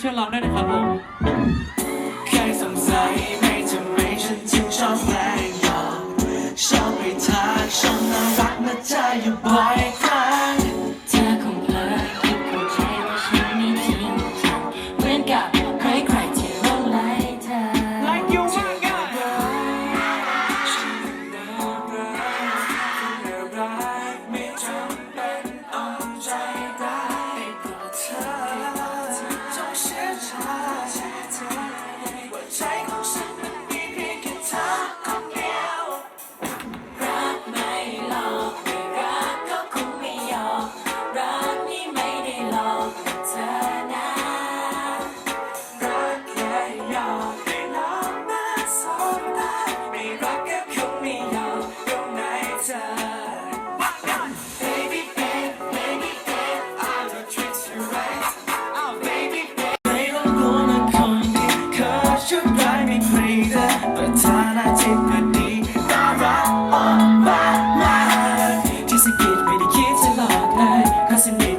ช่วยร้องด้วยนะครับผมงชอบไปทักชมน่ารักนะจ๊ะอยู่บ่อย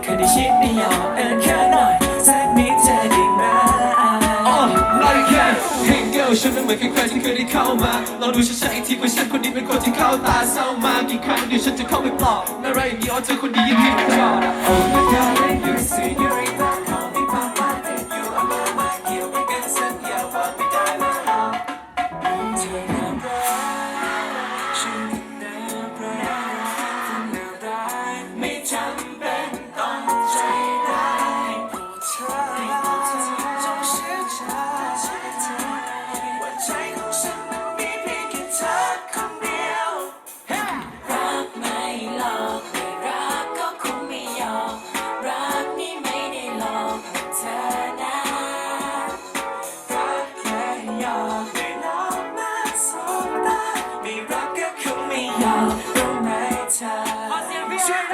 แคยได้คิดไม่อยากเอินแค่หน่อยสักนิดเธอได้ไหมอ๋อไล่แค่เฮงเกิลฉันไม่เหมือนใครที่เคยได้เข้ามาลองดูฉันใช้อีกทีเพราะฉันคนนี้เป็นคนที่เข้าตาเศร้ามากี่ครั้งเดี๋ยวฉันจะเข้าไปปลอบน่ไรอย่างนี้อ๋อเธอคนดียิ่งพิมพ์ก่อน Oh my darling you're so you're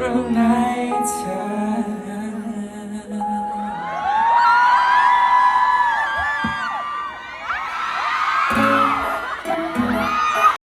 April nights.